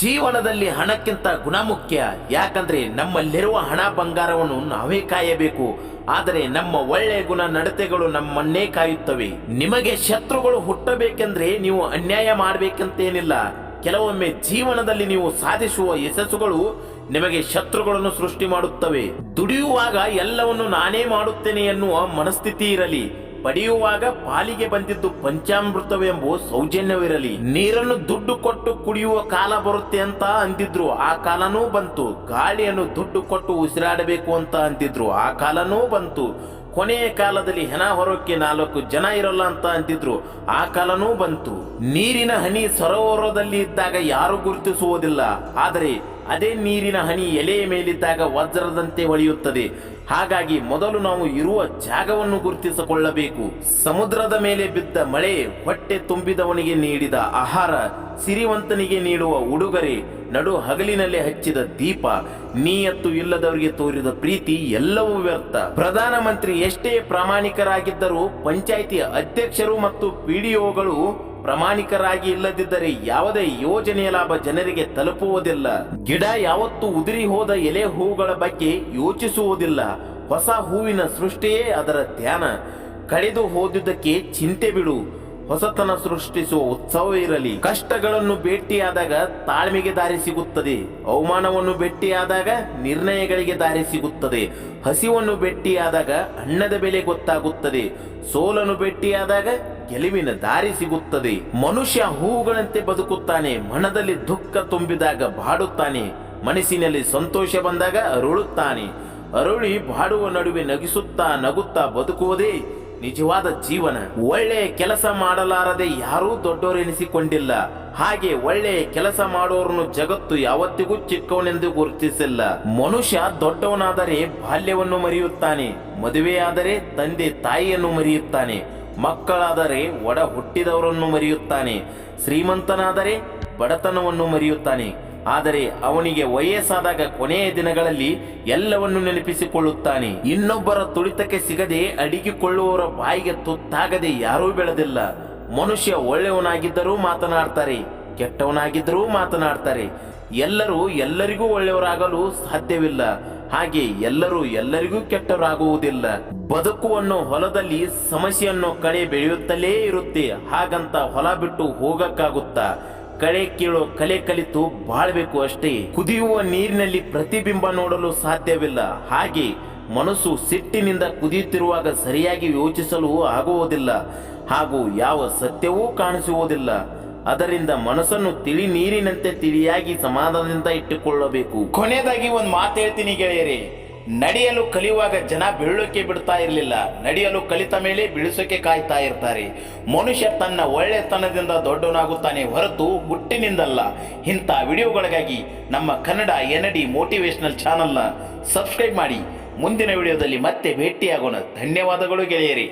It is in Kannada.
ಜೀವನದಲ್ಲಿ ಹಣಕ್ಕಿಂತ ಗುಣ ಮುಖ್ಯ ಯಾಕಂದ್ರೆ ನಮ್ಮಲ್ಲಿರುವ ಹಣ ಬಂಗಾರವನ್ನು ನಾವೇ ಕಾಯಬೇಕು. ಆದರೆ ನಮ್ಮ ಒಳ್ಳೆಯ ಗುಣ ನಡತೆಗಳು ನಮ್ಮನ್ನೇ ಕಾಯುತ್ತವೆ. ನಿಮಗೆ ಶತ್ರುಗಳು ಹುಟ್ಟಬೇಕೆಂದ್ರೆ ನೀವು ಅನ್ಯಾಯ ಮಾಡಬೇಕಂತೇನಿಲ್ಲ. ಕೆಲವೊಮ್ಮೆ ಜೀವನದಲ್ಲಿ ನೀವು ಸಾಧಿಸುವ ಯಶಸ್ಸುಗಳು ನಿಮಗೆ ಶತ್ರುಗಳನ್ನು ಸೃಷ್ಟಿ ಮಾಡುತ್ತವೆ. ದುಡಿಯುವಾಗ ಎಲ್ಲವನ್ನು ನಾನೇ ಮಾಡುತ್ತೇನೆ ಎನ್ನುವ ಮನಸ್ಥಿತಿ ಇರಲಿ. ಪಡೆಯುವಾಗ ಪಾಲಿಗೆ ಬಂದಿದ್ದು ಪಂಚಾಮೃತವೆಂಬ ಸೌಜನ್ಯವಿರಲಿ. ನೀರನ್ನು ದುಡ್ಡು ಕೊಟ್ಟು ಕುಡಿಯುವ ಕಾಲ ಬರುತ್ತೆ ಅಂತ ಅಂದಿದ್ರು. ಆ ಕಾಲನೂ ಬಂತು. ಗಾಳಿಯನ್ನು ದುಡ್ಡು ಕೊಟ್ಟು ಉಸಿರಾಡಬೇಕು ಅಂತ ಅಂದಿದ್ರು. ಆ ಕಾಲನೂ ಬಂತು. ಕೊನೆಯ ಕಾಲದಲ್ಲಿ ಹೆಣ ಹೊರಕ್ಕೆ ನಾಲ್ಕು ಜನ ಇರಲ್ಲ ಅಂತ ಅಂತಿದ್ರು ಆ ಕಾಲನೂ ಬಂತು. ನೀರಿನ ಹನಿ ಸರೋವರದಲ್ಲಿ ಇದ್ದಾಗ ಯಾರು ಗುರುತಿಸುವುದಿಲ್ಲ. ಆದರೆ ಅದೇ ನೀರಿನ ಹನಿ ಎಲೆಯ ಮೇಲಿದ್ದಾಗ ವಜ್ರದಂತೆ ಹೊಳೆಯುತ್ತದೆ ಹಾಗಾಗಿ ಮೊದಲು ನಾವು ಇರುವ ಜಾಗವನ್ನು ಗುರುತಿಸಿಕೊಳ್ಳಬೇಕು. ಸಮುದ್ರದ ಮೇಲೆ ಬಿದ್ದ ಮಳೆ ಹೊಟ್ಟೆ ತುಂಬಿದವನಿಗೆ ನೀಡಿದ ಆಹಾರ, ಸಿರಿವಂತನಿಗೆ ನೀಡುವ ಉಡುಗೊರೆ, ನಡು ಹಗಲಿನಲ್ಲಿ ಹಚ್ಚಿದ ದೀಪ, ನೀಯತ್ತು ಇಲ್ಲದವರಿಗೆ ತೋರಿದ ಪ್ರೀತಿ ಎಲ್ಲವೂ ವ್ಯರ್ಥ. ಪ್ರಧಾನಮಂತ್ರಿ ಎಷ್ಟೇ ಪ್ರಾಮಾಣಿಕರಾಗಿದ್ದರೂ, ಪಂಚಾಯಿತಿ ಅಧ್ಯಕ್ಷರು ಮತ್ತು ಪಿಡಿಒಗಳು ಪ್ರಾಮಾಣಿಕರಾಗಿ ಇಲ್ಲದಿದ್ದರೆ ಯಾವುದೇ ಯೋಜನೆಯ ಲಾಭ ಜನರಿಗೆ ತಲುಪುವುದಿಲ್ಲ. ಗಿಡ ಯಾವತ್ತೂ ಉದುರಿ ಹೋದ ಎಲೆ ಹೂಗಳ ಬಗ್ಗೆ ಯೋಚಿಸುವುದಿಲ್ಲ. ಹೊಸ ಹೂವಿನ ಸೃಷ್ಟಿಯೇ ಅದರ ಧ್ಯಾನ. ಕಳೆದು ಹೋದುದಕ್ಕೆ ಚಿಂತೆ ಬಿಡು. ಹೊಸತನ ಸೃಷ್ಟಿಸುವ ಉತ್ಸವ ಇರಲಿ. ಕಷ್ಟಗಳನ್ನು ಭೇಟಿಯಾದಾಗ ತಾಳ್ಮೆಗೆ ದಾರಿ ಸಿಗುತ್ತದೆ. ಅವಮಾನವನ್ನು ಭೇಟಿಯಾದಾಗ ನಿರ್ಣಯಗಳಿಗೆ ದಾರಿ ಸಿಗುತ್ತದೆ. ಹಸಿವನ್ನು ಭೇಟಿಯಾದಾಗ ಅನ್ನದ ಬೆಲೆ ಗೊತ್ತಾಗುತ್ತದೆ. ಸೋಲನ್ನು ಭೇಟಿಯಾದಾಗ ಗೆಲುವಿನ ದಾರಿ ಸಿಗುತ್ತದೆ. ಮನುಷ್ಯ ಹೂವುಗಳಂತೆ ಬದುಕುತ್ತಾನೆ ಮನದಲ್ಲಿ ದುಃಖ ತುಂಬಿದಾಗ ಬಾಡುತ್ತಾನೆ, ಮನಸ್ಸಿನಲ್ಲಿ ಸಂತೋಷ ಬಂದಾಗ ಅರುಳುತ್ತಾನೆ. ಅರುಳಿ ಬಾಡುವ ನಡುವೆ ನಗಿಸುತ್ತಾ ನಗುತ್ತಾ ಬದುಕುವುದೇ ನಿಜವಾದ ಜೀವನ. ಒಳ್ಳೆಯ ಕೆಲಸ ಮಾಡಲಾರದೆ ಯಾರೂ ದೊಡ್ಡವರೆನಿಸಿಕೊಂಡಿಲ್ಲ ಹಾಗೆ ಒಳ್ಳೆಯ ಕೆಲಸ ಮಾಡೋರನ್ನು ಜಗತ್ತು ಯಾವತ್ತಿಗೂ ಚಿಕ್ಕವನೆಂದು ಗುರುತಿಸಿಲ್ಲ. ಮನುಷ್ಯ ದೊಡ್ಡವನಾದರೆ ಬಾಲ್ಯವನ್ನು ಮರೆಯುತ್ತಾನೆ, ಮದುವೆಯಾದರೆ ತಂದೆ ತಾಯಿಯನ್ನು ಮರೆಯುತ್ತಾನೆ. ಮಕ್ಕಳಾದರೆ ಒಡ ಹುಟ್ಟಿದವರನ್ನು ಮರೆಯುತ್ತಾನೆ, ಶ್ರೀಮಂತನಾದರೆ ಬಡತನವನ್ನು ಮರೆಯುತ್ತಾನೆ. ಆದರೆ ಅವನಿಗೆ ವಯಸ್ಸಾದಾಗ ಕೊನೆಯ ದಿನಗಳಲ್ಲಿ ಎಲ್ಲವನ್ನು ನೆನಪಿಸಿಕೊಳ್ಳುತ್ತಾನೆ. ಇನ್ನೊಬ್ಬರ ತುಳಿತಕ್ಕೆ ಸಿಗದೆ ಅಡಿಗಿಕೊಳ್ಳುವವರ ಬಾಯಿಗೆ ತುತ್ತಾಗದೆ ಯಾರೂ ಬೆಳೆದಿಲ್ಲ. ಮನುಷ್ಯ ಒಳ್ಳೆಯವನಾಗಿದ್ದರೂ ಮಾತನಾಡ್ತಾರೆ. ಕೆಟ್ಟವನಾಗಿದ್ದರೂ ಮಾತನಾಡ್ತಾರೆ. ಎಲ್ಲರೂ ಎಲ್ಲರಿಗೂ ಒಳ್ಳೆಯವರಾಗಲು ಸಾಧ್ಯವಿಲ್ಲ. ಹಾಗೆ ಎಲ್ಲರೂ ಎಲ್ಲರಿಗೂ ಕೆಟ್ಟವರಾಗುವುದಿಲ್ಲ. ಬದುಕುವನ್ನು ಹೊಲದಲ್ಲಿ ಸಮಸ್ಯೆಯನ್ನು ಕಳೆ ಬೆಳೆಯುತ್ತಲೇ ಇರುತ್ತೆ. ಹಾಗಂತ ಹೊಲ ಬಿಟ್ಟು ಹೋಗಕ್ಕಾಗುತ್ತಾ? ಕಳೆ ಕೀಳೋ ಕಲೆ ಕಲಿತು ಬಾಳ್ಬೇಕು ಅಷ್ಟೇ. ಕುದಿಯುವ ನೀರಿನಲ್ಲಿ ಪ್ರತಿಬಿಂಬ ನೋಡಲು ಸಾಧ್ಯವಿಲ್ಲ. ಹಾಗೆ ಮನಸ್ಸು ಸಿಟ್ಟಿನಿಂದ ಕುದಿಯುತ್ತಿರುವಾಗ ಸರಿಯಾಗಿ ಯೋಚಿಸಲು ಆಗುವುದಿಲ್ಲ. ಹಾಗೂ ಯಾವ ಸತ್ಯವೂ ಕಾಣಿಸುವುದಿಲ್ಲ. ಅದರಿಂದ ಮನಸ್ಸನ್ನು ತಿಳಿ ನೀರಿನಂತೆ ತಿಳಿಯಾಗಿ ಸಮಾಧಾನದಿಂದ ಇಟ್ಟುಕೊಳ್ಳಬೇಕು. ಕೊನೆಯದಾಗಿ ಒಂದು ಮಾತು ಹೇಳ್ತೀನಿ ಗೆಳೆಯರಿ, ನಡೆಯಲು ಕಲಿಯುವಾಗ ಜನ ಬೀಳೋಕೆ ಬಿಡ್ತಾ ಇರಲಿಲ್ಲ. ನಡೆಯಲು ಕಲಿತ ಮೇಲೆ ಬೀಳಿಸೋಕೆ ಕಾಯ್ತಾ ಇರ್ತಾರೆ. ಮನುಷ್ಯ ತನ್ನ ಒಳ್ಳೆತನದಿಂದ ದೊಡ್ಡವನಾಗುತ್ತಾನೆ ಹೊರತು ಹುಟ್ಟಿನಿಂದಲ್ಲ. ಇಂಥ ವಿಡಿಯೋಗಳಿಗಾಗಿ ನಮ್ಮ ಕನ್ನಡ ಎನಡಿ ಮೋಟಿವೇಶನಲ್ ಚಾನಲ್ನ ಸಬ್ಸ್ಕ್ರೈಬ್ ಮಾಡಿ. ಮುಂದಿನ ವಿಡಿಯೋದಲ್ಲಿ ಮತ್ತೆ ಭೇಟಿಯಾಗೋಣ. ಧನ್ಯವಾದಗಳು ಗೆಳೆಯರಿ.